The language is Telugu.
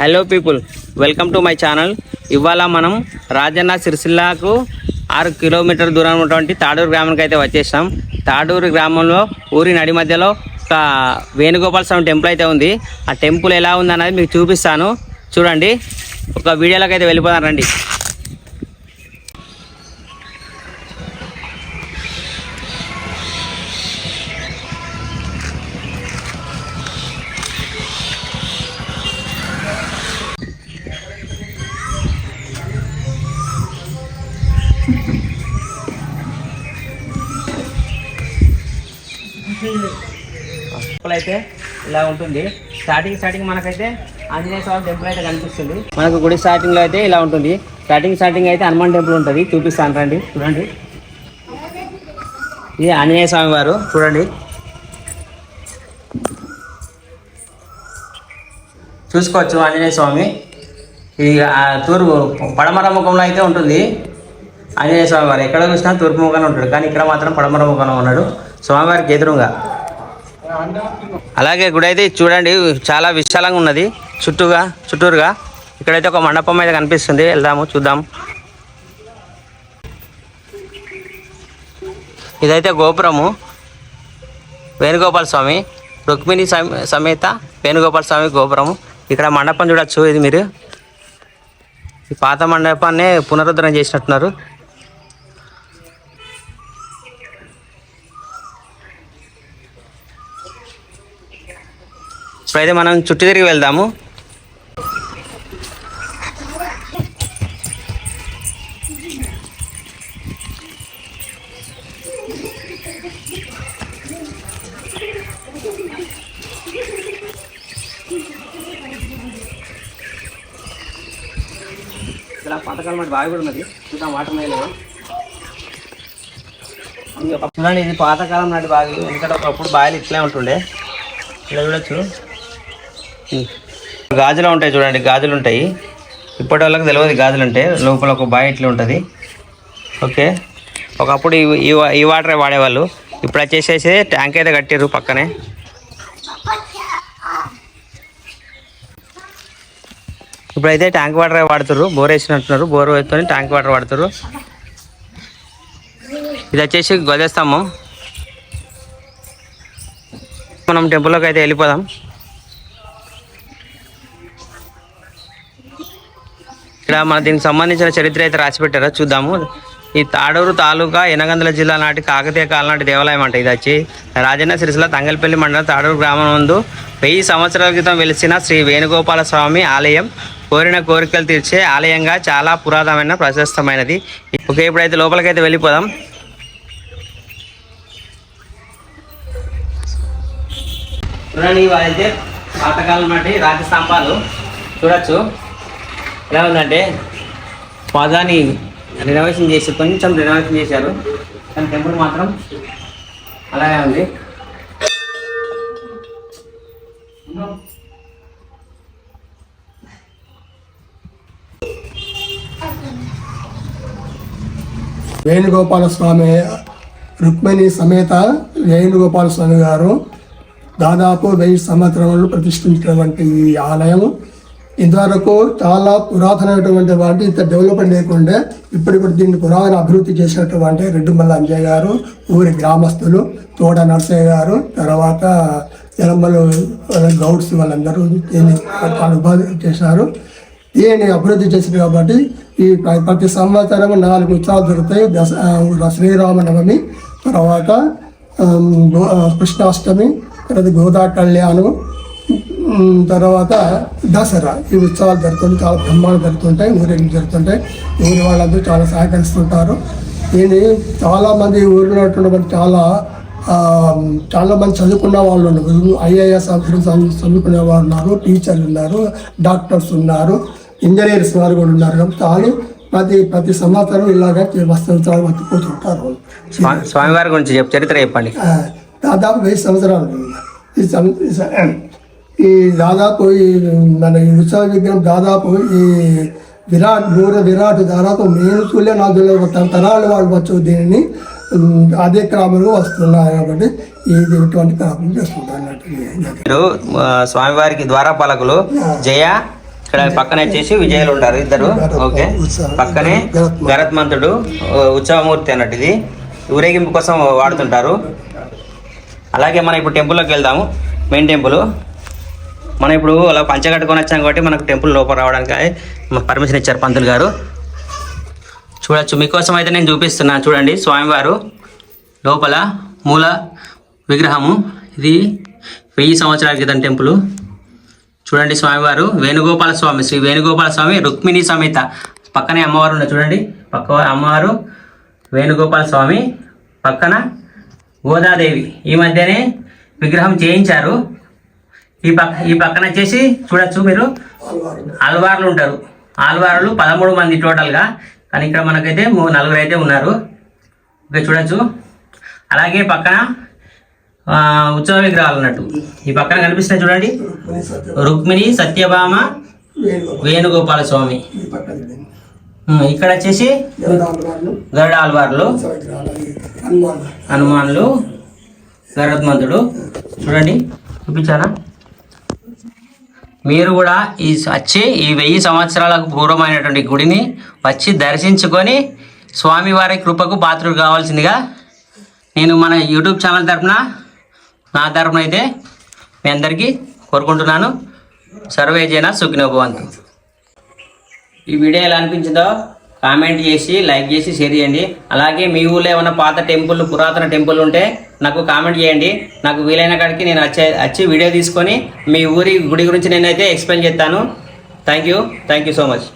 Hello people welcome to my channel. ఇవాళ మనం రాజన్న సిరిసిల్లాకు ఆరు కిలోమీటర్ దూరం ఉన్నటువంటి తాడూరు గ్రామానికి అయితే వచ్చేసాం. తాడూరు గ్రామంలో ఊరి నడి మధ్యలో ఒక వేణుగోపాల స్వామి టెంపుల్ అయితే ఉంది. ఆ టెంపుల్ ఎలా ఉంది అనేది మీకు చూపిస్తాను. చూడండి. ఒక వీడియోలోకి అయితే వెళ్ళిపోదాం రండి. టెంపుల్ అయితే ఇలా ఉంటుంది. స్టార్టింగ్ స్టార్టింగ్ మనకైతే ఆంజనేయ స్వామి టెంపుల్ అయితే కనిపిస్తుంది. మనకు గుడి స్టార్టింగ్లో అయితే ఇలా ఉంటుంది. స్టార్టింగ్ స్టార్టింగ్ అయితే హనుమాన్ టెంపుల్ ఉంటుంది. చూపిస్తాను రండి. చూడండి. ఇది ఆంజనేయ స్వామి వారు. చూడండి. చూసుకోవచ్చు ఆంజనేయ స్వామి. ఇది ఆ తూర్పు పడమర ముఖంలో అయితే ఉంటుంది. ఆంజనేయ స్వామి వారు. ఎక్కడ చూసినా తూర్పు ముఖంలో ఉంటాడు. కానీ ఇక్కడ మాత్రం పడమర ముఖంలో ఉన్నాడు. స్వామివారికి ఎదురుగా. అలాగే గుడి అయితే చూడండి చాలా విశాలంగా ఉన్నది. చుట్టూగా చుట్టూరుగా. ఇక్కడైతే ఒక మండపం అయితే కనిపిస్తుంది. వెళ్దాము చూద్దాం ఇదైతే గోపురము. వేణుగోపాల స్వామి రుక్మిణి సమేత వేణుగోపాల స్వామి గోపురము. ఇక్కడ మండపం చూడొచ్చు ఇది మీరు. ఈ పాత మండపాన్నే పునరుద్ధరణ చేసినట్టున్నారు. ఇప్పుడైతే మనం చుట్టూ తిరిగి వెళ్దాము. ఇలా పాతకాలం నాటి బావి కూడా ఉన్నది. చూద్దాం వాటర్ మీద చూడండి ఇది పాతకాలం నాటి బావి. ఎందుకంటే ఒకప్పుడు బావిలు ఇట్లే ఉంటుండే. ఇలా చూడొచ్చు. గాజులు ఉంటాయి చూడండి గాజులు ఉంటాయి. ఇప్పటి వాళ్ళకి తెలియదు గాజులు ఉంటాయి లోపల ఒక బాయ్ ఇట్లా ఉంటుంది. ఓకే? ఒకప్పుడు ఈ ఈ వా- ఈ వాటరే వాడేవాళ్ళు. ఇప్పుడు వచ్చేసేసి ట్యాంక్ అయితే కట్టారు పక్కనే. ఇప్పుడైతే ట్యాంక్ వాటర్ వాడుతారు బోర్ వేసినట్టున్నారు. బోర్ వేసుకొని ట్యాంక్ వాటర్ వాడుతారు ఇది వచ్చేసి గొదేస్తాము మనం టెంపుల్లోకి అయితే వెళ్ళిపోదాం. ఇక్కడ మన దీనికి సంబంధించిన చరిత్ర అయితే రాసి పెట్టారో? చూద్దాము. ఈ తాడూరు తాలూకా ఎనగందల జిల్లా నాటి కాకతీయ కాలం నాటి దేవాలయం అంట ఇది వచ్చి. రాజన్న సిరిసిల తంగల్పల్లి మండలం తాడూరు గ్రామం నందు వెయ్యి సంవత్సరాల క్రితం వెలిసిన శ్రీ వేణుగోపాల స్వామి ఆలయం కోరిన కోరికలు తీర్చే ఆలయంగా చాలా పురాతనమైన ప్రశస్తమైనది. ఓకే ఇప్పుడైతే లోపలికైతే వెళ్ళిపోదాం. చూడండి ఇవి అయితే పాతకాలం నాటి రాతి స్తంభాలు. చూడొచ్చు. ఎలా ఉందంటే పాదాన్ని రినోవేషన్ చేసి కొంచెం రినోవేషన్ చేశారు. కానీ టెంపుల్ మాత్రం అలాగే ఉంది. వేణుగోపాల స్వామి రుక్మిణి సమేత వేణుగోపాల స్వామి గారు దాదాపు వెయ్యి సంవత్సరములు ప్రతిష్ఠించినటువంటి ఈ ఆలయం. ఇంతవరకు చాలా పురాతనమైనటువంటి వాటి ఇంత డెవలప్మెంట్ లేకుండే ఇప్పటిప్పుడు దీన్ని పురాతన అభివృద్ధి చేసినటువంటి రెడ్డిమల్ల అంజయ్య గారు ఊరి గ్రామస్తులు తోట నరసయ్య గారు తర్వాత ఎలమ్మలు గౌడ్స్ వాళ్ళందరూ దీన్ని చాలా ఉపాధి చేశారు. దీన్ని అభివృద్ధి చేసింది కాబట్టి ఈ ప్రతి సంవత్సరం నాలుగు ఉత్సవాలు దొరుకుతాయి దస శ్రీరామనవమి తర్వాత గో- కృష్ణాష్టమి తర్వాత గోదా కళ్యాణం తర్వాత దసరా. ఈ ఉత్సవాలు జరుగుతుంటాయి చాలా బ్రహ్మాండం జరుగుతుంటాయి ఊరేగింపు జరుగుతుంటాయి. ఊరి వాళ్ళందరూ చాలా సహకరిస్తుంటారు. దీన్ని చాలా మంది ఊరిలో ఉన్నటువంటి చాలా ఆ, చాలా మంది చదువుకున్న వాళ్ళు ఉన్నారు. ఐఏఎస్ ఆఫీసర్స్ చదువుకునే వాళ్ళు ఉన్నారు టీచర్లు ఉన్నారు డాక్టర్స్ ఉన్నారు ఇంజనీర్స్ వారు కూడా ఉన్నారు. కాబట్టి కానీ ప్రతి ప్రతి సంవత్సరం ఇలాగే వస్తుంటారు వచ్చిపోతుంటారు స్వా- స్వామివారి గురించి చెప్పు చరిత్ర చెప్పండి. దాదాపు వెయ్యి సంవత్సరాలు. ఈ దాదాపు ఈ మన ఈ ఉత్సవ విగ్రహం దాదాపు ఈ విరాట్ నూర విరాట్ దాదాపు నేను చూలే తెలియదు తరాల వాళ్ళు వచ్చు దీనిని అదే క్రమంలో వస్తున్నారు కాబట్టి ఇది ఇటువంటి క్రమం చేస్తుంటారు స్వామివారికి ద్వారపాలకులు జయ ఇక్కడ పక్కన వచ్చేసి విజయులు ఉంటారు ఇద్దరు. ఓకే. పక్కనే గరత్మంతుడు ఉత్సవమూర్తి అన్నట్టు ఇది. ఊరేగింపు కోసం వాడుతుంటారు. అలాగే మనం ఇప్పుడు టెంపుల్లోకి వెళ్దాము. Main temple. మనం ఇప్పుడు అలా పంచగట్టుకొని వచ్చాం కాబట్టి మనకు టెంపుల్ లోపల రావడానికి పర్మిషన్ ఇచ్చారు పంతులు గారు. చూడొచ్చు. మీకోసం అయితే నేను చూపిస్తున్నాను చూడండి. స్వామివారు లోపల మూల విగ్రహము. ఇది వెయ్యి సంవత్సరాల క్రితం టెంపుల్. చూడండి స్వామివారు. వేణుగోపాల స్వామి శ్రీ వేణుగోపాల స్వామి రుక్మిణి సమేత. పక్కనే అమ్మవారు ఉన్నారు. చూడండి. పక్క అమ్మవారు వేణుగోపాల స్వామి. పక్కన గోదాదేవి. ఈ మధ్యనే విగ్రహం చేయించారు. ఈ పక్క ఈ పక్కన వచ్చేసి చూడొచ్చు మీరు. ఆల్వార్లు ఉంటారు. ఆల్వార్లు పదమూడు మంది టోటల్గా. కానీ ఇక్కడ మనకైతే నలుగురు అయితే ఉన్నారు. ఓకే చూడొచ్చు. అలాగే పక్కన ఉత్సవ విగ్రహాలు ఉన్నట్టు. ఈ పక్కన కనిపిస్తున్నాయి చూడండి. రుక్మిణి సత్యభామ వేణుగోపాల స్వామి. ఇక్కడ వచ్చేసి గరుడ ఆల్వార్లు ఉత్సవ హనుమాన్లు గరుత్మంతుడు చూడండి. చూపించానా మీరు కూడా ఈ వచ్చి ఈ వెయ్యి సంవత్సరాలకు పూర్వమైనటువంటి గుడిని వచ్చి దర్శించుకొని స్వామివారి కృపకు పాత్రుడు కావాల్సిందిగా నేను మన యూట్యూబ్ ఛానల్ తరఫున నా తరపున అయితే మీ అందరికీ కోరుకుంటున్నాను. సర్వే జన సుఖినోభవంతు ఈ వీడియో ఎలా అనిపించిందో కామెంట్ చేసి లైక్ చేసి షేర్ చేయండి. అలాగే మీ ఊళ్ళో ఏమైనా పాత టెంపుల్ పురాతన టెంపుల్ ఉంటే నాకు కామెంట్ చేయండి. నాకు వీలైన కాడికి నేను వచ్చే వచ్చి వీడియో తీసుకొని మీ ఊరి గుడి గురించి నేనైతే ఎక్స్ప్లెయిన్ చేస్తాను. Thank you thank you so much